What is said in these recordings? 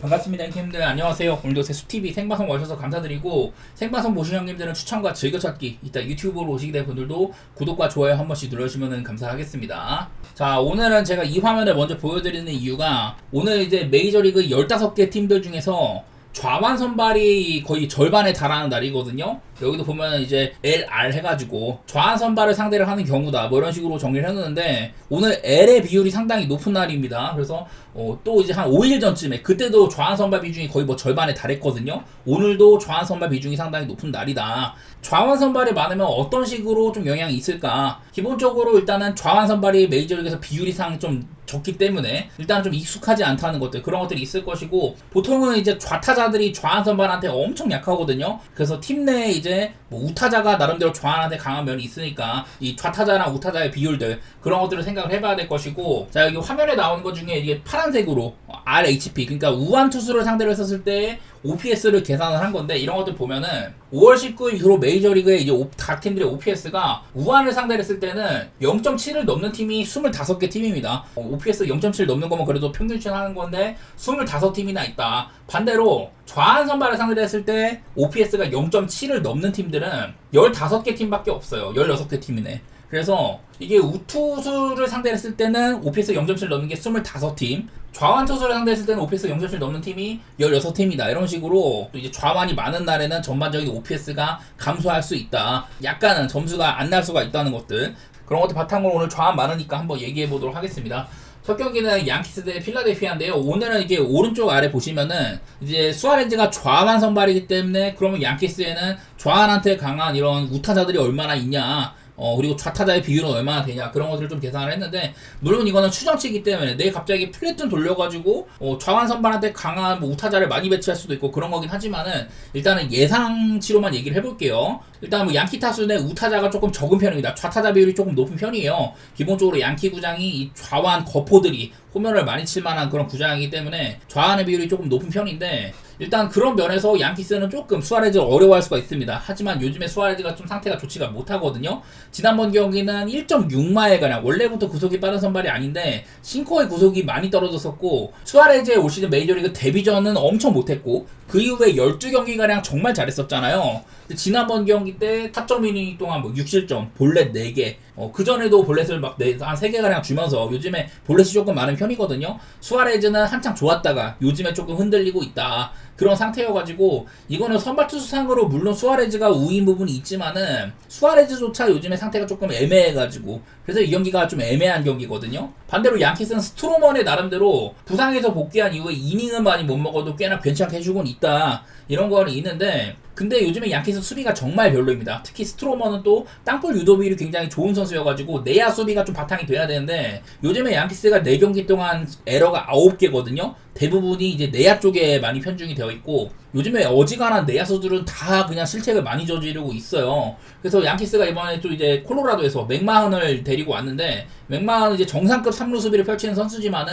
반갑습니다 형님들. 안녕하세요. 오늘도 세수TV 생방송 와주셔서 감사드리고 생방송 보신 형님들은 추천과 즐겨찾기 이따 유튜브로 오시게 된 분들도 구독과 좋아요 한 번씩 눌러주시면 감사하겠습니다. 자 오늘은 제가 이 화면을 먼저 보여드리는 이유가 오늘 이제 메이저리그 15개 팀들 중에서 좌완 선발이 거의 절반에 달하는 날이거든요. 여기도 보면 이제 LR 해가지고 좌완 선발을 상대를 하는 경우다. 뭐 이런 식으로 정리를 해놓는데 오늘 L의 비율이 상당히 높은 날입니다. 그래서 어, 또 이제 한 5일 전쯤에 그때도 좌완 선발 비중이 거의 뭐 절반에 달했거든요. 오늘도 좌완 선발 비중이 상당히 높은 날이다. 좌완 선발이 많으면 어떤 식으로 좀 영향이 있을까? 기본적으로 일단은 좌완 선발이 메이저리그에서 비율이상 좀 적기 때문에 일단 좀 익숙하지 않다는 것들 그런 것들이 있을 것이고 보통은 이제 좌타자들이 좌완 선발한테 엄청 약하거든요. 그래서 팀 내에 이제 뭐 우타자가 나름대로 좌완한테 강한 면이 있으니까 이 좌타자랑 우타자의 비율들 그런 것들을 생각을 해봐야 될 것이고 자 여기 화면에 나오는 것 중에 이게 파란색으로 RHP 그러니까 우완 투수를 상대로 했었을 때 OPS를 계산을 한 건데 이런 것들 보면은 5월 19일 이후로 메이저리그의 이제 오- 각 팀들의 OPS가 우한을 상대로 했을 때는 0.7을 넘는 팀이 25개 팀입니다. 어, OPS 0.7 넘는 거면 그래도 평균치 하는 건데 25팀이나 있다. 반대로 좌한 선발을 상대로 했을 때 OPS가 0.7을 넘는 팀들은 15개 팀밖에 없어요. 16개 팀이네. 그래서 이게 우투수를 상대로 했을 때는 OPS 0.7 넘는 게 25팀, 좌완 투수를 상대했을 때는 OPS 0.7 넘는 팀이 16팀이다. 이런 식으로 또 이제 좌완이 많은 날에는 전반적인 OPS가 감소할 수 있다. 약간은 점수가 안 날 수가 있다는 것들. 그런 것들 바탕으로 오늘 좌완 많으니까 한번 얘기해 보도록 하겠습니다. 첫 경기는 양키스 대 필라델피아인데요. 오늘은 이게 오른쪽 아래 보시면은 이제 수아레즈가 좌완 선발이기 때문에 그러면 양키스에는 좌완한테 강한 이런 우타자들이 얼마나 있냐. 어, 그리고 좌타자의 비율은 얼마나 되냐. 그런 것들을 좀 계산을 했는데, 물론 이거는 추정치이기 때문에 내일 갑자기 플랫톤 돌려가지고, 어, 좌완 선발한테 강한 뭐 우타자를 많이 배치할 수도 있고 그런 거긴 하지만은, 일단은 예상치로만 얘기를 해볼게요. 일단 뭐 양키 타순의 우타자가 조금 적은 편입니다. 좌타자 비율이 조금 높은 편이에요. 기본적으로 양키 구장이 이 좌완 거포들이 홈런을 많이 칠 만한 그런 구장이기 때문에 좌완의 비율이 조금 높은 편인데 일단 그런 면에서 양키스는 조금 수아레즈를 어려워할 수가 있습니다. 하지만 요즘에 수아레즈가 좀 상태가 좋지가 못하거든요. 지난번 경기는 1.6마일 가량 원래부터 구속이 빠른 선발이 아닌데 싱커의 구속이 많이 떨어졌었고 수아레즈의 올 시즌 메이저리그 데뷔전은 엄청 못했고 그 이후에 12경기가량 정말 잘했었잖아요. 지난번 경기 때 타점 이닝 동안 뭐 6실점, 볼넷 4개, 어, 그전에도 볼넷을 막 네, 한 3개가량 주면서 요즘에 볼넷이 조금 많은 편이거든요. 수아레즈는 한창 좋았다가 요즘에 조금 흔들리고 있다. 그런 상태여가지고 이거는 선발 투수상으로 물론 수아레즈가 우위인 부분이 있지만은 수아레즈조차 요즘에 상태가 조금 애매해가지고 그래서 이 경기가 좀 애매한 경기거든요. 반대로 양키스는 스트로먼의 나름대로 부상에서 복귀한 이후에 이닝은 많이 못 먹어도 꽤나 괜찮게 해주곤 있다 이런 거는 있는데 근데 요즘에 양키스 수비가 정말 별로입니다. 특히 스트로먼은 또 땅볼 유도비율이 굉장히 좋은 선수여가지고 내야 수비가 좀 바탕이 돼야 되는데 요즘에 양키스가 4경기 동안 에러가 9개거든요. 대부분이 이제 내야 쪽에 많이 편중이 되어 있고 요즘에 어지간한 내야수들은 다 그냥 실책을 많이 저지르고 있어요. 그래서 양키스가 이번에 또 이제 콜로라도에서 맥마흔을 데리고 왔는데 맥마흔은 이제 정상급 3루 수비를 펼치는 선수지만은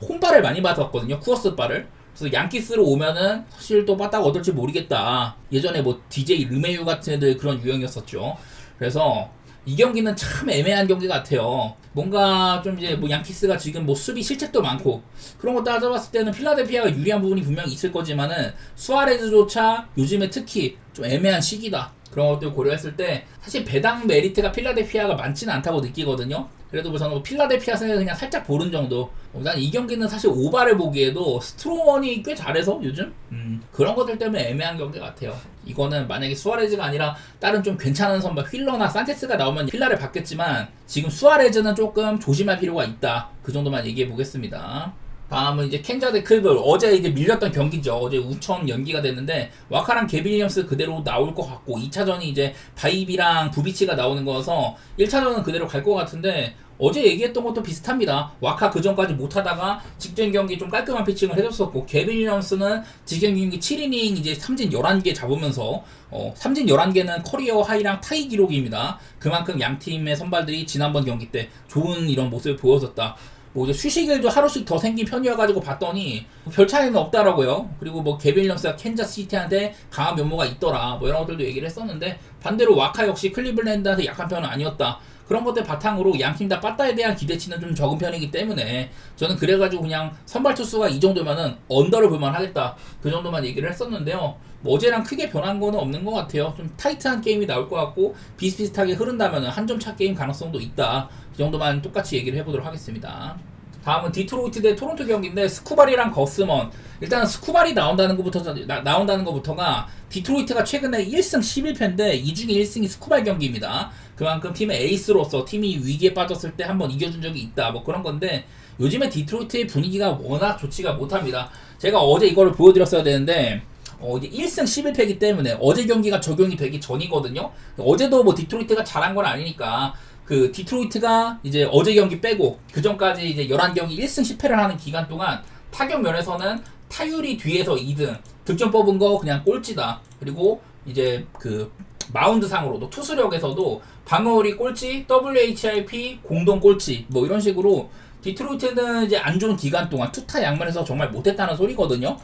홈발을 많이 받았거든요. 쿠어스 발을. 그래서 양키스로 오면은 사실 또 빠딱 얻을지 모르겠다. 예전에 뭐 DJ 르메유 같은 애들 그런 유형이었었죠. 그래서 이 경기는 참 애매한 경기 같아요. 뭔가 좀 이제 뭐 양키스가 지금 뭐 수비 실책도 많고 그런 거 따져봤을 때는 필라델피아가 유리한 부분이 분명히 있을 거지만은 수아레즈조차 요즘에 특히 좀 애매한 시기다. 그런 것들 고려했을 때 사실 배당 메리트가 필라델피아가 많지는 않다고 느끼거든요. 그래도 뭐 저는 뭐 필라델피아 생각 그냥 살짝 보는 정도. 어, 난이 경기는 사실 오바를 보기에도 스트로먼이 꽤 잘해서 요즘 음, 그런 것들 때문에 애매한 경기 같아요. 이거는 만약에 수아레즈가 아니라 다른 좀 괜찮은 선발 휠러나 산체스가 나오면 힐라를 받겠지만 지금 수아레즈는 조금 조심할 필요가 있다. 그 정도만 얘기해 보겠습니다. 다음은 이제 켄자 대 클벌 어제 이제 밀렸던 경기죠. 어제 우천 연기가 됐는데 와카랑 게빌리엄스 그대로 나올 것 같고 2차전이 이제 바이비랑 부비치가 나오는 거여서 1차전은 그대로 갈 것 같은데 어제 얘기했던 것도 비슷합니다. 와카 그 전까지 못하다가 직전 경기 좀 깔끔한 피칭을 해줬었고 게빌리엄스는 직전 경기 7이닝 이제 삼진 11개 잡으면서 어, 삼진 11개는 커리어 하이랑 타이 기록입니다. 그만큼 양 팀의 선발들이 지난번 경기 때 좋은 이런 모습을 보여줬다. 뭐 이제 휴식일도 하루씩 더 생긴 편이어가지고 봤더니 별 차이는 없다라고요. 그리고 뭐 게빌리엄스가 캔자시티한테 강한 면모가 있더라. 뭐 이런 것들도 얘기를 했었는데 반대로 와카 역시 클리블랜드한테 약한 편은 아니었다. 그런 것들 바탕으로 양팀 다 빠따에 대한 기대치는 좀 적은 편이기 때문에 저는 그래가지고 그냥 선발 투수가 이 정도면은 언더를 볼만 하겠다. 그 정도만 얘기를 했었는데요. 뭐 어제랑 크게 변한 거는 없는 것 같아요. 좀 타이트한 게임이 나올 것 같고 비슷비슷하게 흐른다면 한 점 차 게임 가능성도 있다. 그 정도만 똑같이 얘기를 해보도록 하겠습니다. 다음은 디트로이트 대 토론토 경기인데 스쿠발이랑 거스먼. 일단 스쿠발이 나온다는 것부터 나, 나온다는 것부터가 디트로이트가 최근에 1승 11패인데 이 중에 1승이 스쿠발 경기입니다. 그만큼 팀의 에이스로서 팀이 위기에 빠졌을 때 한번 이겨준 적이 있다. 뭐 그런 건데 요즘에 디트로이트의 분위기가 워낙 좋지가 못합니다. 제가 어제 이거를 보여드렸어야 되는데 어, 이제 1승 11패이기 때문에 어제 경기가 적용이 되기 전이거든요. 어제도 뭐 디트로이트가 잘한 건 아니니까 그 디트로이트가 이제 어제 경기 빼고 그 전까지 이제 11경기 1승 10패를 하는 기간 동안 타격 면에서는 타율이 뒤에서 2등 득점 뽑은 거 그냥 꼴찌다 그리고 이제 그 마운드 상으로도 투수력에서도 방어율이 꼴찌 WHIP 공동 꼴찌 뭐 이런 식으로 디트로이트는 이제 안 좋은 기간 동안 투타 양면에서 정말 못했다는 소리거든요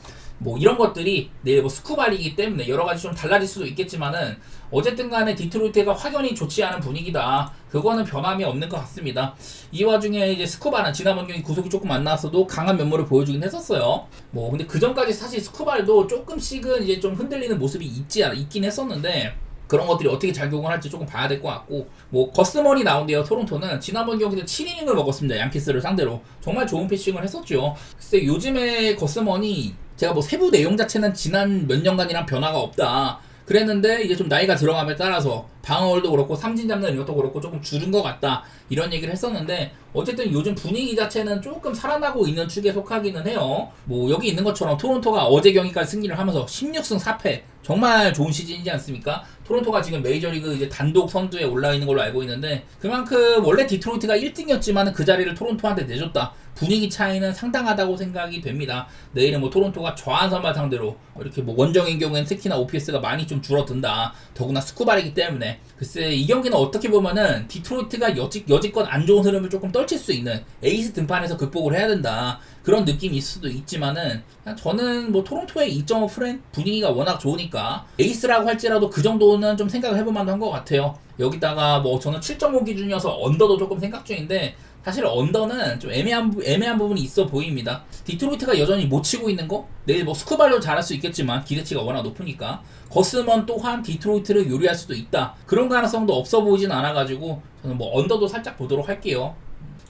뭐 이런 것들이 내일 뭐 스쿠발이기 때문에 여러 가지 좀 달라질 수도 있겠지만은 어쨌든 간에 디트로이트가 확연히 좋지 않은 분위기다. 그거는 변함이 없는 것 같습니다. 이 와중에 이제 스쿠발은 지난번 경기 구속이 조금 안 나왔어도 강한 면모를 보여주긴 했었어요. 뭐 근데 그 전까지 사실 스쿠발도 조금씩은 이제 좀 흔들리는 모습이 있지 않- 있긴 했었는데 그런 것들이 어떻게 작용을 할지 조금 봐야 될 것 같고 뭐 거스먼이 나온대요 토론토는. 지난번 경기는 7이닝을 먹었습니다 양키스를 상대로. 정말 좋은 피칭을 했었죠. 글쎄 요즘에 거스먼이 제가 뭐 세부 내용 자체는 지난 몇 년간이랑 변화가 없다. 그랬는데 이제 좀 나이가 들어감에 따라서 방어율도 그렇고 삼진 잡는 이것도 그렇고 조금 줄은 것 같다. 이런 얘기를 했었는데 어쨌든 요즘 분위기 자체는 조금 살아나고 있는 축에 속하기는 해요. 뭐 여기 있는 것처럼 토론토가 어제 경기까지 승리를 하면서 16승 4패. 정말 좋은 시즌이지 않습니까? 토론토가 지금 메이저리그 이제 단독 선두에 올라 있는 걸로 알고 있는데 그만큼 원래 디트로이트가 1등이었지만 그 자리를 토론토한테 내줬다. 분위기 차이는 상당하다고 생각이 됩니다. 내일은 뭐 토론토가 저한 선발 상대로 이렇게 뭐 원정인 경우엔 특히나 OPS가 많이 좀 줄어든다. 더구나 스쿠발이기 때문에 글쎄 이 경기는 어떻게 보면은 디트로이트가 여직 여지껏 안 좋은 흐름을 조금 떨칠 수 있는 에이스 등판에서 극복을 해야 된다. 그런 있을 수도 있지만은 저는 뭐 토론토의 2.5 프렌 분위기가 워낙 좋으니까 에이스라고 할지라도 그 정도는 좀 생각을 해볼 만한 것 같아요. 여기다가 뭐 저는 7.5 기준이어서 언더도 조금 생각 중인데 사실 언더는 좀 애매한 부- 애매한 부분이 있어 보입니다. 디트로이트가 여전히 못 치고 있는 거 내일 뭐 스쿠발로 잘할 수 있겠지만 기대치가 워낙 높으니까 거스먼 또한 디트로이트를 요리할 수도 있다. 그런 가능성도 없어 보이진 않아가지고 저는 뭐 언더도 살짝 보도록 할게요.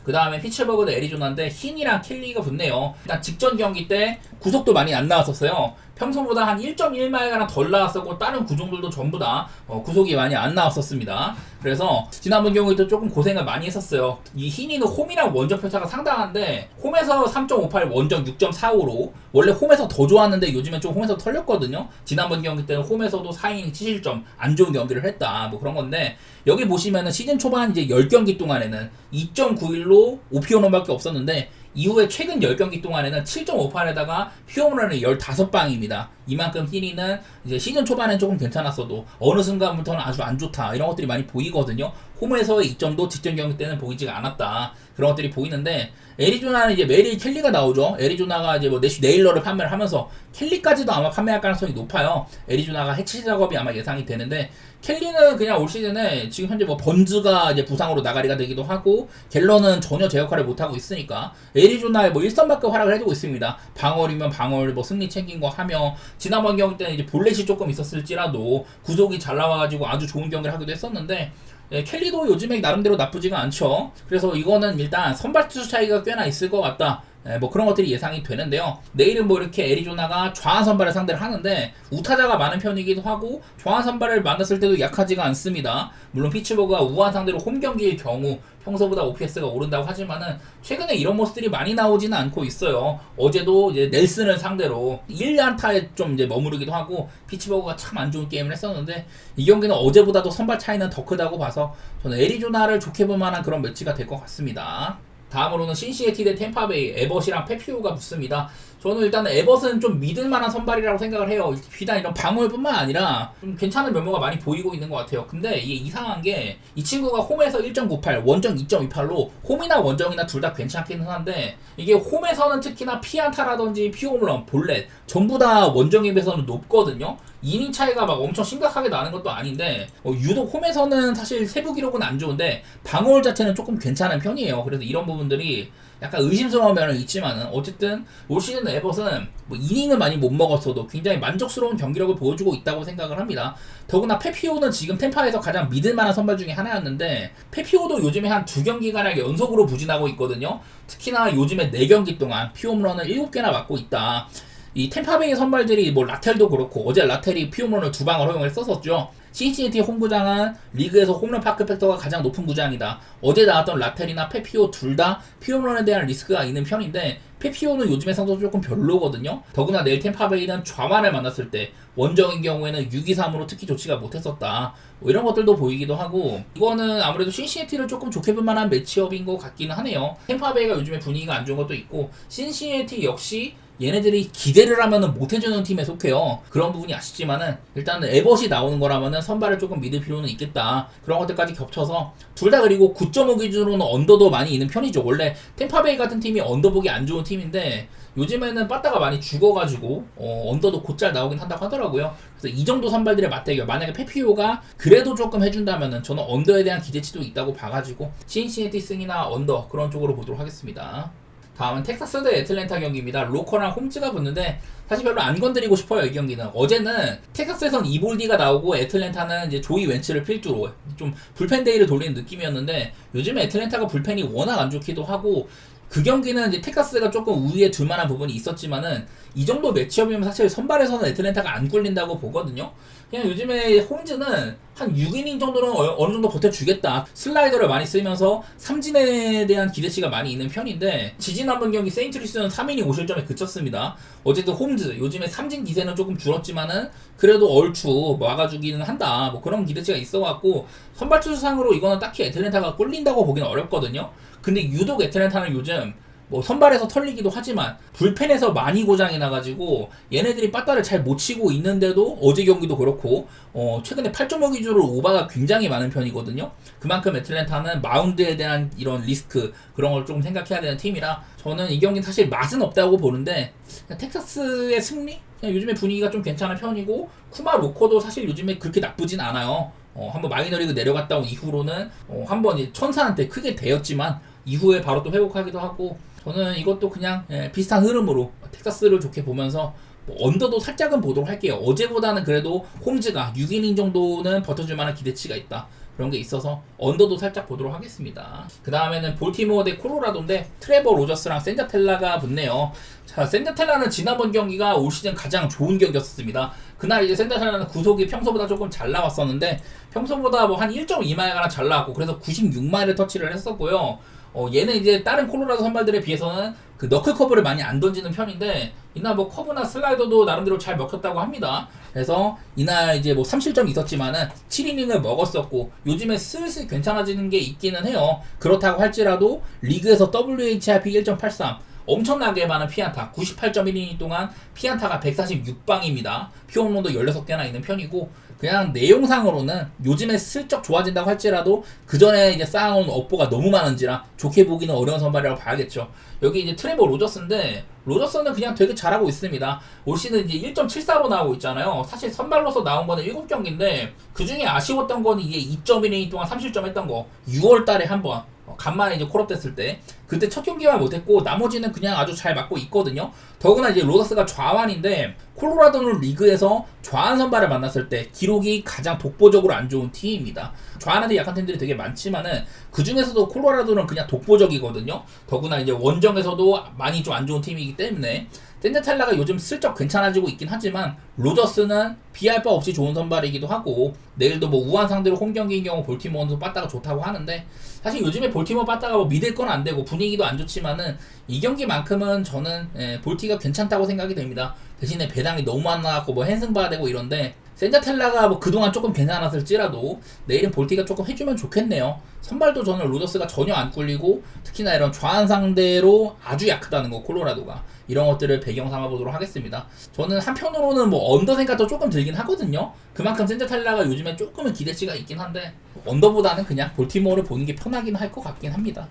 그 다음에 피츠버그 대 애리조나인데 흰이랑 켈리가 붙네요. 일단 직전 경기 때 구속도 많이 안 나왔었어요. 평소보다 한 1.1마일가량 덜 나왔었고 다른 구종들도 전부 다 어, 구속이 많이 안 나왔었습니다. 그래서 지난번 경우에도 조금 고생을 많이 했었어요. 이 흰이는 홈이랑 원정 편차가 상당한데 홈에서 3.58 원정 6.45로 원래 홈에서 더 좋았는데 요즘엔 좀 홈에서 털렸거든요. 지난번 경기 때는 홈에서도 4이닝 7실점 안 좋은 경기를 했다. 뭐 그런 건데 여기 보시면은 시즌 초반 이제 10경기 동안에는 2.91로 오피오너밖에 없었는데 이후에 최근 10경기 동안에는 7.58에다가 휘홈런이 15방입니다. 이만큼 힐이는 이제 시즌 초반엔 조금 괜찮았어도 어느 순간부터는 아주 안 좋다. 이런 것들이 많이 보이거든요. 홈에서의 이점도 직전 경기 때는 보이지가 않았다. 그런 것들이 보이는데 애리조나는 이제 메리 켈리가 나오죠. 애리조나가 이제 뭐 내슈 네일러를 판매를 하면서 켈리까지도 아마 판매할 가능성이 높아요. 애리조나가 해치 작업이 아마 예상이 되는데 켈리는 그냥 올 시즌에 지금 현재 뭐 번즈가 이제 부상으로 나가리가 되기도 하고 갤러는 전혀 제 역할을 못 하고 있으니까 애리조나에 뭐 1선밖에 활약을 해주고 있습니다. 방어이면 방어를 뭐 승리 챙긴 거 하며 지난번 경기 때는 이제 볼넷이 조금 있었을지라도 구속이 잘 나와가지고 아주 좋은 경기를 하기도 했었는데 예, 켈리도 요즘에 나름대로 나쁘지가 않죠. 그래서 이거는 일단 선발 투수 차이가 꽤나 있을 것 같다. 예, 뭐 그런 것들이 예상이 되는데요. 내일은 뭐 이렇게 애리조나가 좌한 선발을 상대를 하는데 우타자가 많은 편이기도 하고 좌한 선발을 만났을 때도 약하지가 않습니다. 물론 피츠버그가 우한 상대로 홈 경기일 경우 평소보다 OPS가 오른다고 하지만은 최근에 이런 모습들이 많이 나오지는 않고 있어요. 어제도 이제 넬슨을 상대로 1안타에 좀 이제 머무르기도 하고 피츠버그가 참 안 좋은 게임을 했었는데 이 경기는 어제보다도 선발 차이는 더 크다고 봐서 저는 애리조나를 좋게 볼 만한 그런 매치가 될 것 같습니다. 다음으로는 신시애티 대 템파베이 에버시랑 페피오가 붙습니다. 저는 일단 에버스는 좀 믿을 만한 선발이라고 생각을 해요. 비단 이런 방울뿐만 아니라 좀 괜찮은 면모가 많이 보이고 있는 것 같아요. 근데 이게 이상한 게 이 친구가 홈에서 1.98, 원정 2.28로 홈이나 원정이나 둘 다 괜찮기는 한데 이게 홈에서는 특히나 피안타라든지 피홈런, 볼넷 전부 다 원정에 비해서는 높거든요. 이닝 차이가 막 엄청 심각하게 나는 것도 아닌데 어, 유독 홈에서는 사실 세부 기록은 안 좋은데 방어울 자체는 조금 괜찮은 편이에요. 그래서 이런 부분들이 약간 의심스러운 면은 있지만은 어쨌든 올 시즌 에버스는 뭐 이닝을 많이 못 먹었어도 굉장히 만족스러운 경기력을 보여주고 있다고 생각을 합니다. 더구나 페피오는 지금 템파에서 가장 믿을 만한 선발 중에 하나였는데 페피오도 요즘에 한 두 경기가량 연속으로 부진하고 있거든요. 특히나 요즘에 4경기 동안 피홈런을 7개나 맞고 있다. 이 템파베이 선발들이 뭐 라텔도 그렇고 어제 라텔이 피홈런을 두 방을 허용했었었죠. 시시티 홈구장은 리그에서 홈런 파크 팩터가 가장 높은 구장이다. 어제 나왔던 라텔이나 페피오 둘 다 피홈런에 대한 리스크가 있는 편인데 페피오는 요즘에 성적 조금 별로거든요. 더구나 내일 템파베이는 좌만을 만났을 때 원정인 경우에는 6-2-3으로 특히 좋지가 못했었다. 뭐 이런 것들도 보이기도 하고 이거는 아무래도 신시애티를 조금 좋게 볼 만한 매치업인 것 같기는 하네요. 템파베이가 요즘에 분위기가 안 좋은 것도 있고 신시애티 역시 얘네들이 기대를 하면은 못해주는 팀에 속해요. 그런 부분이 아쉽지만은 일단은 에버시 나오는 거라면은 선발을 조금 믿을 필요는 있겠다. 그런 것들까지 겹쳐서 둘 다 그리고 9.5 기준으로는 언더도 많이 있는 편이죠. 원래 템파베이 같은 팀이 언더보기 안 좋은 팀인데 요즘에는 빠따가 많이 죽어가지고 어, 언더도 곧잘 나오긴 한다고 하더라고요. 그래서 이 정도 선발들의 맞대결 만약에 페피오가 그래도 조금 해준다면은 저는 언더에 대한 기대치도 있다고 봐가지고 신시애티 승이나 언더 그런 쪽으로 보도록 하겠습니다. 다음은 텍사스 대 애틀랜타 경기입니다. 로커랑 홈즈가 붙는데 사실 별로 안 건드리고 싶어요 이 경기는. 어제는 텍사스에선 이볼디가 나오고 애틀랜타는 이제 조이 웬츠를 필두로 좀 불펜 데이를 돌리는 느낌이었는데 요즘에 애틀랜타가 불펜이 워낙 안 좋기도 하고 그 경기는 이제 텍사스가 조금 우위에 둘 만한 부분이 있었지만은 이 정도 매치업이면 사실 선발에서는 애틀랜타가 안 굴린다고 보거든요. 그냥 요즘에 홈즈는 한 6이닝 정도는 어, 어느 정도 버텨주겠다. 슬라이더를 많이 쓰면서 삼진에 대한 기대치가 많이 있는 편인데 지지난번 경기 세인트루이스는 3이닝 5실점에 그쳤습니다. 어쨌든 홈즈 요즘에 삼진 기세는 조금 줄었지만은 그래도 얼추 막아주기는 한다. 뭐 그런 기대치가 있어갖고 선발 투수상으로 이거는 딱히 애틀랜타가 꿀린다고 보기는 어렵거든요. 근데 유독 애틀랜타는 요즘 뭐 선발에서 털리기도 하지만 불펜에서 많이 고장이 나가지고 얘네들이 빠따를 잘 못 치고 있는데도 어제 경기도 그렇고 어 최근에 8.5 기준으로 오바가 굉장히 많은 편이거든요. 그만큼 애틀랜타는 마운드에 대한 이런 리스크 그런 걸 조금 생각해야 되는 팀이라 저는 이 경기는 사실 맛은 없다고 보는데 텍사스의 승리? 요즘에 분위기가 좀 괜찮은 편이고 쿠마 로커도 사실 요즘에 그렇게 나쁘진 않아요. 어, 한번 마이너리그 내려갔다 온 이후로는 어, 한번 천사한테 크게 대었지만 이후에 바로 또 회복하기도 하고 저는 이것도 그냥 예, 비슷한 흐름으로 텍사스를 좋게 보면서 뭐 언더도 살짝은 보도록 할게요. 어제보다는 그래도 홈즈가 6이닝 정도는 버텨줄 만한 기대치가 있다. 그런 게 있어서 언더도 살짝 보도록 하겠습니다. 그 다음에는 볼티모어 대 코로라도인데 트레버 로저스랑 센자텔라가 붙네요. 자, 센자텔라는 지난번 경기가 올 시즌 가장 좋은 경기였습니다. 그날 이제 센자텔라는 구속이 평소보다 조금 잘 나왔었는데 평소보다 뭐 한 1.2마일가나 잘 나왔고 그래서 96마일을 터치를 했었고요. 어, 얘는 이제 다른 콜로라도 선발들에 비해서는 그 너클 커브를 많이 안 던지는 편인데 이날 뭐 커브나 슬라이더도 나름대로 잘 먹혔다고 합니다. 그래서 이날 이제 뭐 3실점이 있었지만은 7이닝을 먹었었고 요즘에 슬슬 괜찮아지는 게 있기는 해요. 그렇다고 할지라도 리그에서 WHIP 1.83 엄청나게 많은 피안타 98.1이닝 동안 피안타가 146방입니다. 피홈런도 16개나 있는 편이고 그냥 내용상으로는 요즘에 슬쩍 좋아진다고 할지라도 그 전에 이제 쌓아놓은 업보가 너무 많은지라 좋게 보기는 어려운 선발이라고 봐야겠죠. 여기 이제 트레버 로저스인데 로저스는 그냥 되게 잘하고 있습니다. 올 시즌 이제 1.74로 나오고 있잖아요. 사실 선발로서 나온 거는 7경기인데 그 중에 아쉬웠던 거는 이게 2.1이닝 동안 3실점 했던 거 6월 달에 한번 어, 간만에 이제 콜업 됐을 때 그때 첫 경기만 못했고 나머지는 그냥 아주 잘 맞고 있거든요. 더구나 이제 로더스가 좌완인데 콜로라도는 리그에서 좌완 선발을 만났을 때 기록이 가장 독보적으로 안 좋은 팀입니다. 좌완한테 약한 팀들이 되게 많지만은 그 중에서도 콜로라도는 그냥 독보적이거든요. 더구나 이제 원정에서도 많이 좀 안 좋은 팀이기 때문에 샌드탈라가 요즘 슬쩍 괜찮아지고 있긴 하지만 로저스는 비할 바 없이 좋은 선발이기도 하고 내일도 뭐 우한 상대로 홈 경기인 경우 볼티모어도 빠따가 좋다고 하는데 사실 요즘에 볼티모어 빠따가 뭐 믿을 건 안 되고 분위기도 안 좋지만은 이 경기만큼은 저는 예, 볼티가 괜찮다고 생각이 됩니다. 대신에 배당이 너무 안 나왔고 뭐 핸승 봐야 되고 이런데 센자텔라가 뭐 그동안 조금 괜찮았을지라도 내일은 볼티가 조금 해주면 좋겠네요. 선발도 저는 로저스가 전혀 안 꿀리고 특히나 이런 좌한 상대로 아주 약하다는 거 콜로라도가 이런 것들을 배경 삼아 보도록 하겠습니다. 저는 한편으로는 뭐 언더 생각도 조금 들긴 하거든요. 그만큼 센자텔라가 요즘에 조금은 기대치가 있긴 한데 언더보다는 그냥 볼티모어를 보는 게 편하긴 할 것 같긴 합니다.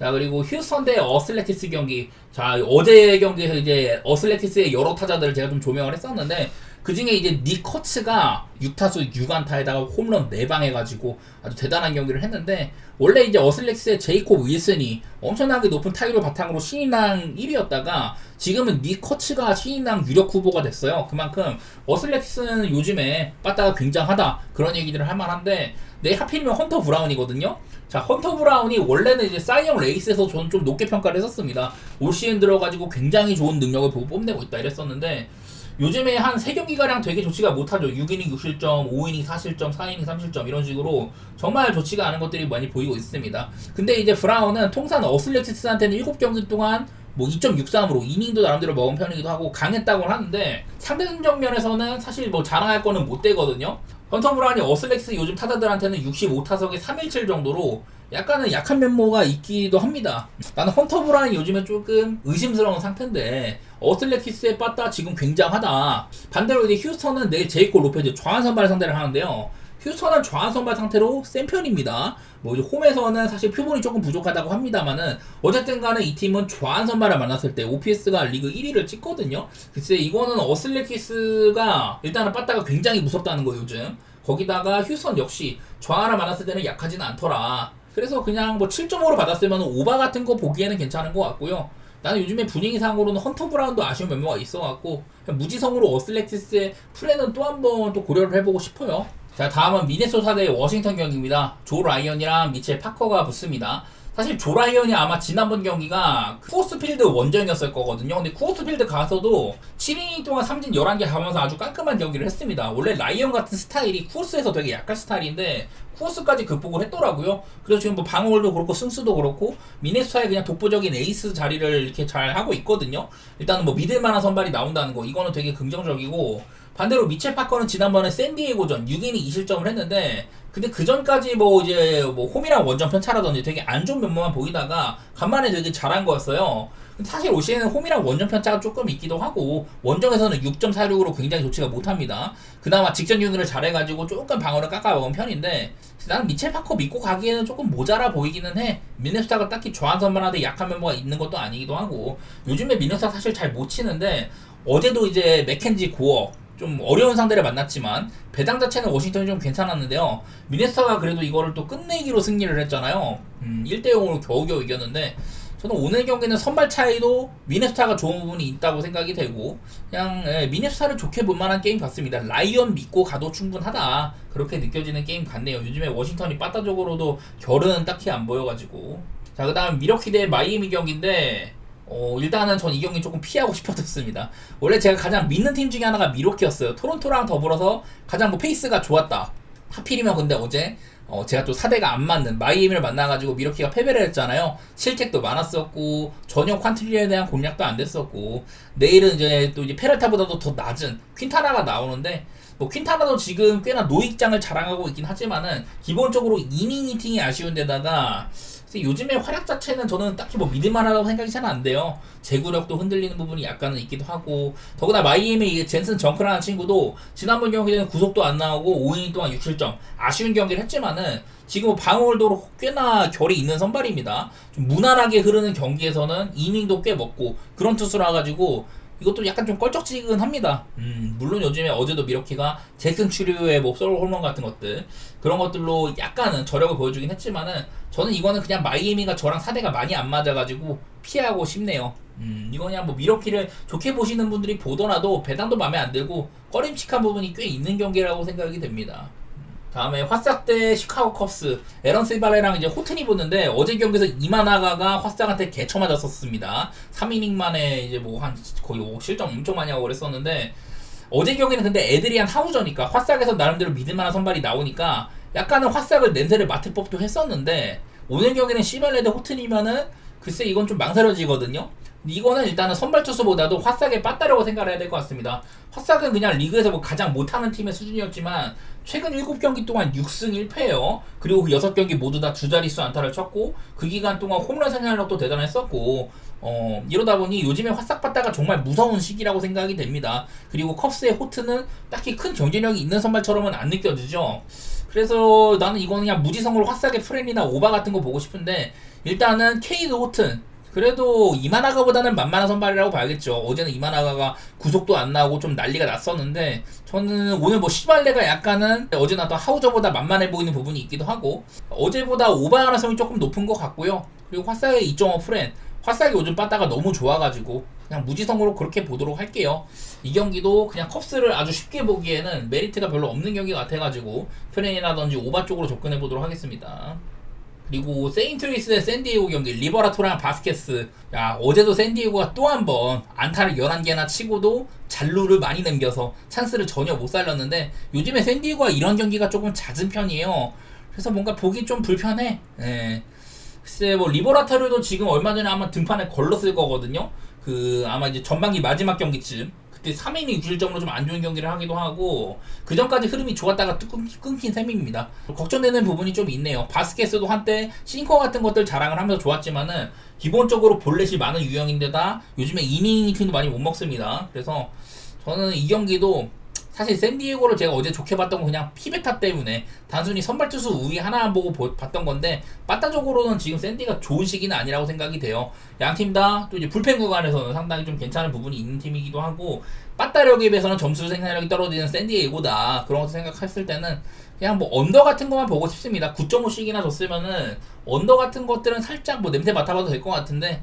자 그리고 휴스턴 대 어슬레티스 경기 자 어제 경기에서 이제 어슬레티스의 여러 타자들을 제가 좀 조명을 했었는데 그 중에 이제 니 커츠가 6타수 6안타에다가 홈런 4방 해가지고 아주 대단한 경기를 했는데 원래 이제 어슬렉스의 제이콥 윌슨이 엄청나게 높은 타율을 바탕으로 신인왕 1위였다가 지금은 니 커츠가 신인왕 유력 후보가 됐어요. 그만큼 어슬렉스는 요즘에 빠따가 굉장하다 그런 얘기들을 할 만한데 내 하필이면 헌터 브라운이거든요. 자, 헌터 브라운이 원래는 이제 사이언 레이스에서 저는 좀 높게 평가를 했었습니다. 올 시즌 들어가지고 굉장히 좋은 능력을 보고 뽐내고 있다 이랬었는데 요즘에 한 3경기가량 되게 좋지가 못하죠. 6이닝 6실점, 5이닝 4실점, 4이닝 3실점 이런 식으로 정말 좋지가 않은 것들이 많이 보이고 있습니다. 근데 이제 브라운은 통산 어슬레티스한테는 7경기 동안 뭐 2.63으로 이닝도 나름대로 먹은 편이기도 하고 강했다고 하는데 상대적 면에서는 사실 뭐 자랑할 거는 못 되거든요. 헌터 브라운이 어슬렉스 요즘 타자들한테는 65타석에 317 정도로 약간은 약한 면모가 있기도 합니다. 나는 헌터 브라운이 요즘에 조금 의심스러운 상태인데 어슬레티스의 빠따 지금 굉장하다. 반대로 이제 휴스턴은 내일 제이코 로페즈 좌한 선발 상대를 하는데요. 휴스턴은 좌한 선발 상태로 센 편입니다. 뭐 이제 홈에서는 사실 표본이 조금 부족하다고 합니다만은 어쨌든 간에 이 팀은 좌한 선발을 만났을 때 OPS가 리그 1위를 찍거든요. 글쎄 이거는 어슬레티스가 일단은 빠따가 굉장히 무섭다는 거 요즘. 거기다가 휴스턴 역시 좌하를 만났을 때는 약하지는 않더라. 그래서 그냥 뭐 7.5로 받았으면 오바 같은 거 보기에는 괜찮은 것 같고요. 나는 요즘에 분위기상으로는 헌터 브라운도 아쉬운 면모가 있어갖고 무지성으로 어슬렉티스의 플랜은 또 한 번 또 고려를 해보고 싶어요. 자 다음은 미네소타 대 워싱턴 경기입니다. 조 라이언이랑 미첼 파커가 붙습니다. 사실 조 라이언이 아마 지난번 경기가 쿠어스필드 원정이었을 거거든요. 근데 쿠어스필드 가서도 7이닝 동안 삼진 11개 하면서 아주 깔끔한 경기를 했습니다. 원래 라이언 같은 스타일이 쿠어스에서 되게 약한 스타일인데 쿠어스까지 극복을 했더라고요. 그래서 지금 뭐 방어울도 그렇고 승수도 그렇고 미네소타의 그냥 독보적인 에이스 자리를 이렇게 잘 하고 있거든요. 일단은 뭐 믿을 만한 선발이 나온다는 거 이거는 되게 긍정적이고 반대로 미첼 파커는 지난번에 샌디에고전 6이닝 2실점을 했는데 근데 그 전까지 뭐 이제 뭐 홈이랑 원정 편차라든지 되게 안 좋은 면모만 보이다가 간만에 되게 잘한 거였어요. 사실 올 시즌은 홈이랑 원정 편차가 조금 있기도 하고 원정에서는 6.46으로 굉장히 좋지가 못합니다. 그나마 직전 유인을 잘해가지고 조금 방어를 깎아먹은 편인데 나는 미첼 파커 믿고 가기에는 조금 모자라 보이기는 해. 미네소타가 딱히 좌한 선발하는데 약한 면모가 있는 것도 아니기도 하고 요즘에 미네소타 사실 잘 못 치는데 어제도 이제 맥켄지 고어 좀 어려운 상대를 만났지만 배당 자체는 워싱턴이 좀 괜찮았는데요. 미네스타가 그래도 이거를 또 끝내기로 승리를 했잖아요. 음, 1대 0으로 겨우겨우 이겼는데 저는 오늘 경기는 선발 차이도 미네스타가 좋은 부분이 있다고 생각이 되고 그냥 예, 미네스타를 좋게 볼 만한 게임 같습니다. 라이언 믿고 가도 충분하다 그렇게 느껴지는 게임 같네요. 요즘에 워싱턴이 빠따적으로도 결은 딱히 안 보여가지고 자 그다음 미러키 대 마이애미 경기인데 어, 일단은 전 이 경기 조금 피하고 싶었습니다. 원래 제가 가장 믿는 팀 중에 하나가 미로키였어요. 토론토랑 더불어서 가장 뭐 페이스가 좋았다. 하필이면 근데 어제 어, 제가 또 사대가 안 맞는 마이애미를 만나가지고 미러키가 패배를 했잖아요. 실책도 많았었고 전혀 퀀트리에 대한 공략도 안 됐었고 내일은 이제 또 이제 페르타보다도 더 낮은 퀸타나가 나오는데 뭐 퀸타나도 지금 꽤나 노익장을 자랑하고 있긴 하지만은 기본적으로 이닝 히팅이 아쉬운 데다가 요즘에 활약 자체는 저는 딱히 뭐 믿을만하다고 생각이 잘 안 돼요. 제구력도 흔들리는 부분이 약간은 있기도 하고 더구나 마이애미 젠슨 정크라는 친구도 지난번 경기에는 구속도 안 나오고 5이닝 동안 6실점 아쉬운 경기를 했지만은 지금 방어울도 꽤나 결이 있는 선발입니다. 좀 무난하게 흐르는 경기에서는 이닝도 꽤 먹고 그런 투수라 가지고 이것도 약간 좀 껄쩍지근합니다. 음, 물론 요즘에 어제도 미러키가 잭슨 추류의 뭐솔 홈런 같은 것들 그런 것들로 약간은 저력을 보여주긴 했지만은 저는 이거는 그냥 마이애미가 저랑 사대가 많이 안 맞아가지고 피하고 싶네요. 음, 이거 그냥 뭐 미러키를 좋게 보시는 분들이 보더라도 배당도 마음에 안 들고 꺼림칙한 부분이 꽤 있는 경기라고 생각이 됩니다. 다음에 화싹 대 시카고 컵스 에런 실바레랑 이제 호튼이 붙는데 어제 경기에서 이마나가가 화싹한테 개쳐 맞았었습니다. 3이닝 만에 이제 뭐 한 거의 뭐 실점 엄청 많이 하고 그랬었는데 어제 경기는 근데 애들이 한 하우저니까 화싹에서 나름대로 믿을만한 선발이 나오니까 약간은 화싹을 냄새를 맡을 법도 했었는데 오늘 경기는 시발레 대 호튼이면은 글쎄 이건 좀 망설여지거든요. 이거는 일단은 선발 투수보다도 화싹의 빠따라고 생각을 해야 될 것 같습니다. 화싹은 그냥 리그에서 뭐 가장 못하는 팀의 수준이었지만 최근 7경기 동안 6승 1패예요. 그리고 그 6경기 모두 다 두 자릿수 안타를 쳤고 그 기간 동안 홈런 생산력도 대단했었고 어, 이러다 보니 요즘에 화싹 빠따가 정말 무서운 시기라고 생각이 됩니다. 그리고 컵스의 호트는 딱히 큰 경쟁력이 있는 선발처럼은 안 느껴지죠. 그래서 나는 이거는 그냥 무지성으로 화싹의 프렌이나 오바 같은 거 보고 싶은데 일단은 케이드 호튼 그래도 이마나가보다는 만만한 선발이라고 봐야겠죠. 어제는 이마나가가 구속도 안 나오고 좀 난리가 났었는데 저는 오늘 뭐 시발레가 약간은 어제 나왔던 하우저보다 만만해 보이는 부분이 있기도 하고 어제보다 오바 가능성이 조금 높은 것 같고요. 그리고 화싹의 2.5 프렌 화싹이 요즘 빠따가 너무 좋아가지고 그냥 무지성으로 그렇게 보도록 할게요. 이 경기도 그냥 컵스를 아주 쉽게 보기에는 메리트가 별로 없는 경기 같아가지고 프렌이라든지 오바 쪽으로 접근해 보도록 하겠습니다. 그리고 세인트루이스 대 샌디에고 경기 리버라토랑 바스케스 야 어제도 샌디에고가 또 한 번 안타를 11개나 치고도 잔루를 많이 남겨서 찬스를 전혀 못 살렸는데 요즘에 샌디에고가 이런 경기가 조금 잦은 편이에요 그래서 뭔가 보기 좀 불편해 예. 글쎄 뭐 리버라토르도 지금 얼마 전에 아마 등판에 걸렀을 거거든요 그 아마 이제 전반기 마지막 경기쯤 그때 3이닝 6실점으로 좀 안 좋은 경기를 하기도 하고 그 전까지 흐름이 좋았다가 뚝 끊- 끊긴 셈입니다. 걱정되는 부분이 좀 있네요. 바스켓스도 한때 싱커 같은 것들 자랑을 하면서 좋았지만은 기본적으로 볼넷이 많은 유형인데다 요즘에 이닝 팀도 많이 못 먹습니다. 그래서 저는 이 경기도 사실 샌디에고를 제가 어제 좋게 봤던 건 그냥 피베타 때문에 단순히 선발 투수 우위 하나만 보고 보- 봤던 건데 빠따적으로는 지금 샌디가 좋은 시기는 아니라고 생각이 돼요. 양 팀 다 또 이제 불펜 구간에서는 상당히 좀 괜찮은 부분이 있는 팀이기도 하고 빠따력에 비해서는 점수 생산력이 떨어지는 샌디에고다 그런 것을 생각했을 때는 그냥 뭐 언더 같은 것만 보고 싶습니다. 9.5씩이나 줬으면은 언더 같은 것들은 살짝 뭐 냄새 맡아봐도 될 것 같은데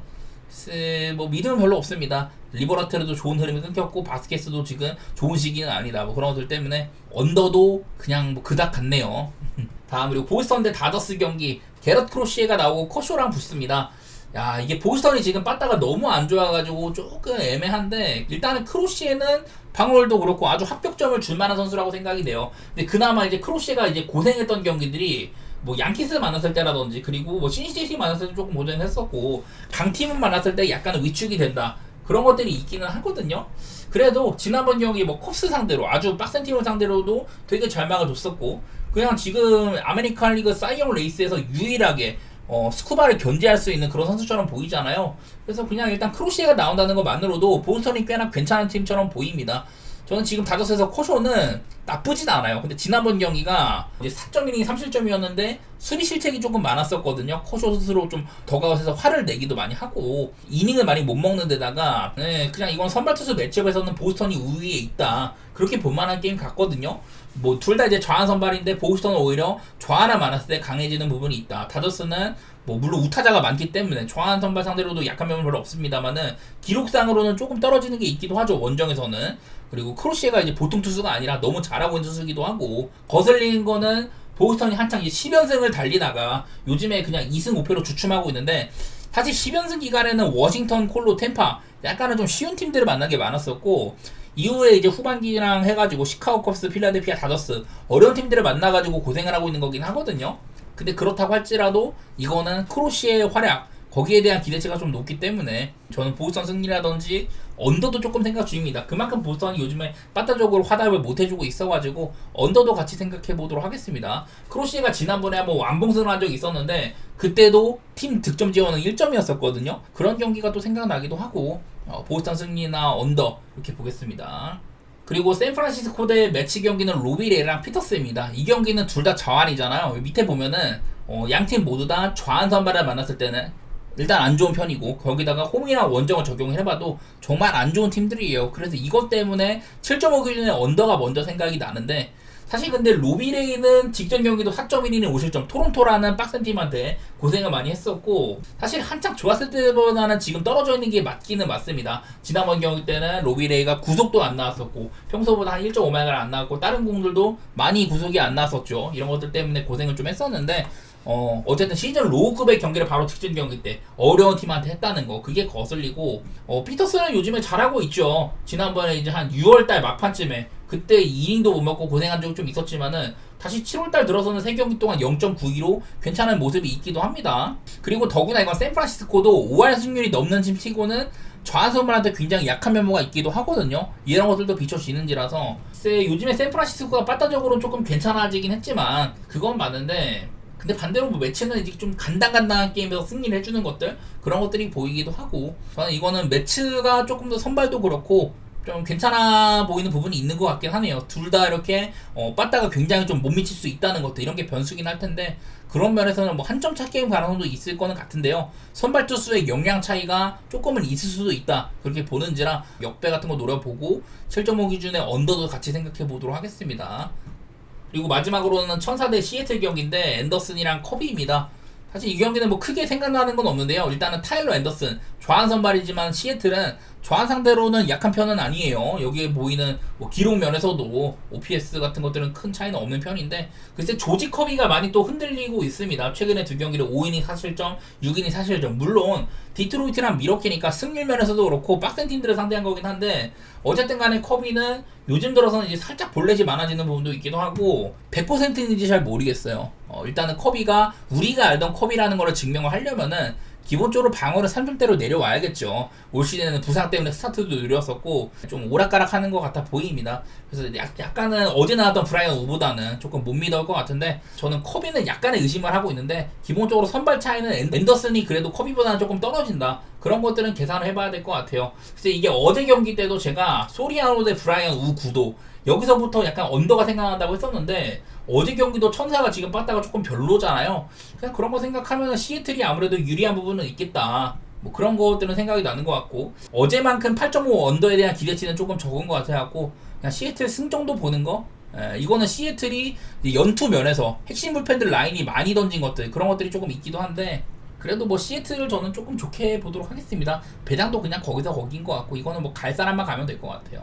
뭐 믿음은 별로 없습니다. 리버라테르도 좋은 흐름이 끊겼고 바스켓스도 지금 좋은 시기는 아니다. 뭐 그런 것들 때문에 언더도 그냥 뭐 그닥 같네요. 다음 그리고 보스턴 대 다저스 경기 게럿 크로시에가 나오고 커쇼랑 붙습니다. 야 이게 보스턴이 지금 빠따가 너무 안 좋아가지고 조금 애매한데 일단은 크로시에는 방울도 그렇고 아주 합격점을 줄 만한 선수라고 생각이 돼요. 근데 그나마 이제 크로시가 이제 고생했던 경기들이 뭐 양키스 만났을 때라든지 그리고 뭐 신시티 만났을 때 조금 고생했었고 강팀은 만났을 때 약간 위축이 된다 그런 것들이 있기는 하거든요. 그래도 지난번 경기 뭐 컵스 상대로 아주 빡센 팀을 상대로도 되게 잘 막아줬었고 그냥 지금 아메리칸 리그 사이언 레이스에서 유일하게 어, 스쿠바를 견제할 수 있는 그런 선수처럼 보이잖아요. 그래서 그냥 일단 크로시에가 나온다는 것만으로도 보스턴이 꽤나 괜찮은 팀처럼 보입니다. 저는 지금 다저스에서 코쇼는 나쁘진 않아요. 근데 지난번 경기가 이제 4.1이닝 3실점이었는데 수비 실책이 조금 많았었거든요. 코쇼 스스로 좀 더가웃에서 화를 내기도 많이 하고 이닝을 많이 못 먹는 데다가 네, 그냥 이건 선발 투수 매치업에서는 보스턴이 우위에 있다. 그렇게 볼만한 게임 같거든요. 뭐 둘 다 이제 좌한 선발인데 보스턴은 오히려 좌하나 많았을 때 강해지는 부분이 있다. 다저스는 뭐 물론 우타자가 많기 때문에 좌한 선발 상대로도 약한 면은 별로 없습니다만은 기록상으로는 조금 떨어지는 게 있기도 하죠 원정에서는 그리고 크로시에가 이제 보통 투수가 아니라 너무 잘하고 있는 투수기도 하고 거슬리는 거는 보스턴이 한창 이제 10연승을 달리다가 요즘에 그냥 2승 5패로 주춤하고 있는데 사실 10연승 기간에는 워싱턴, 콜로, 템파 약간은 좀 쉬운 팀들을 만난 게 많았었고 이후에 이제 후반기랑 해가지고 시카고 컵스, 필라델피아 다저스 어려운 팀들을 만나가지고 고생을 하고 있는 거긴 하거든요. 근데 그렇다고 할지라도 이거는 크로시의 활약 거기에 대한 기대치가 좀 높기 때문에 저는 보스턴 승리라든지 언더도 조금 생각 중입니다. 그만큼 보스턴이 요즘에 빠따적으로 화답을 못 해주고 있어가지고 언더도 같이 생각해 보도록 하겠습니다. 크로시가 지난번에 한번 완봉승을 한 적이 있었는데 그때도 팀 득점 지원은 1점이었었거든요. 그런 경기가 또 생각나기도 하고 어, 보스턴 승리나 언더 이렇게 보겠습니다. 그리고 샌프란시스코 대 매치 경기는 로비레랑 피터스입니다. 이 경기는 둘 다 좌완이잖아요. 밑에 보면은 어, 양팀 모두 다 좌완 선발을 만났을 때는 일단 안 좋은 편이고 거기다가 홈이랑 원정을 적용을 해봐도 정말 안 좋은 팀들이에요. 그래서 이것 때문에 7.5 기준에 언더가 먼저 생각이 나는데 사실 근데 로비레이는 직전 경기도 4.1이닝 5실점 토론토라는 빡센 팀한테 고생을 많이 했었고 사실 한창 좋았을 때보다는 지금 떨어져 있는 게 맞기는 맞습니다. 지난번 경기 때는 로비레이가 구속도 안 나왔었고 평소보다 한 1.5마일을 안 나왔고 다른 공들도 많이 구속이 안 나왔었죠. 이런 것들 때문에 고생을 좀 했었는데 어, 어쨌든 시즌 로우급의 경기를 바로 직전 경기 때 어려운 팀한테 했다는 거 그게 거슬리고 어, 피터스는 요즘에 잘하고 있죠. 지난번에 이제 한 6월달 막판쯤에 그때 2인도 못 먹고 고생한 적이 좀 있었지만은 다시 7월달 들어서는 3경기 동안 0.92로 괜찮은 모습이 있기도 합니다. 그리고 더구나 이건 샌프란시스코도 5할 승률이 넘는 팀 치고는 좌선발한테 굉장히 약한 면모가 있기도 하거든요. 이런 것들도 비춰지는지라서 요즘에 샌프란시스코가 빠따적으로는 조금 괜찮아지긴 했지만 그건 맞는데 근데 반대로 뭐 매치는 이제 좀 간당간당한 게임에서 승리를 해주는 것들 그런 것들이 보이기도 하고 저는 이거는 매치가 조금 더 선발도 그렇고 좀 괜찮아 보이는 부분이 있는 것 같긴 하네요. 둘 다 이렇게 어, 빠따가 굉장히 좀 못 미칠 수 있다는 것도 이런 게 변수긴 할 텐데 그런 면에서는 뭐 한 점 차 게임 가능성도 있을 거는 같은데요. 선발 투수의 역량 차이가 조금은 있을 수도 있다. 그렇게 보는지라 역배 같은 거 노려보고 7.5 기준의 언더도 같이 생각해 보도록 하겠습니다. 그리고 마지막으로는 천사 대 시애틀 경기인데 앤더슨이랑 커비입니다. 사실 이 경기는 뭐 크게 생각나는 건 없는데요. 일단은 타일러 앤더슨 좌한 선발이지만 시애틀은 좌한 상대로는 약한 편은 아니에요. 여기에 보이는 뭐 기록 면에서도 OPS 같은 것들은 큰 차이는 없는 편인데 글쎄 조지 커비가 많이 또 흔들리고 있습니다. 최근에 두 경기를 5이닝 사실점, 6이닝 사실점. 물론 디트로이트랑 미러키니까 승률 면에서도 그렇고 빡센 팀들을 상대한 거긴 한데 어쨌든 간에 커비는 요즘 들어서는 이제 살짝 볼넷이 많아지는 부분도 있기도 하고 100%인지 잘 모르겠어요. 어, 일단은 커비가 우리가 알던 커비라는 거를 증명을 하려면은 기본적으로 방어를 3점대로 내려와야겠죠. 올 시즌에는 부상 때문에 스타트도 느렸었고 좀 오락가락하는 것 같아 보입니다. 그래서 약, 약간은 어제 나왔던 브라이언 우보다는 조금 못 믿어올 것 같은데 저는 커비는 약간의 의심을 하고 있는데 기본적으로 선발 차이는 앤- 앤더슨이 그래도 커비보다는 조금 떨어진다. 그런 것들은 계산을 해봐야 될 것 같아요. 그래서 이게 어제 경기 때도 제가 소리아노 대 브라이언 우 구도 여기서부터 약간 언더가 생각난다고 했었는데 어제 경기도 천사가 지금 빠따가 조금 별로잖아요. 그냥 그런 거 생각하면 시애틀이 아무래도 유리한 부분은 있겠다. 뭐 그런 것들은 생각이 나는 것 같고 어제만큼 8.5 언더에 대한 기대치는 조금 적은 것 같아갖고 그냥 시애틀 승 정도 보는 거 에, 이거는 시애틀이 연투 면에서 핵심 불펜들 라인이 많이 던진 것들 그런 것들이 조금 있기도 한데 그래도 뭐 시애틀을 저는 조금 좋게 보도록 하겠습니다 배당도 그냥 거기서 거긴 것 같고 이거는 뭐 갈 사람만 가면 될 것 같아요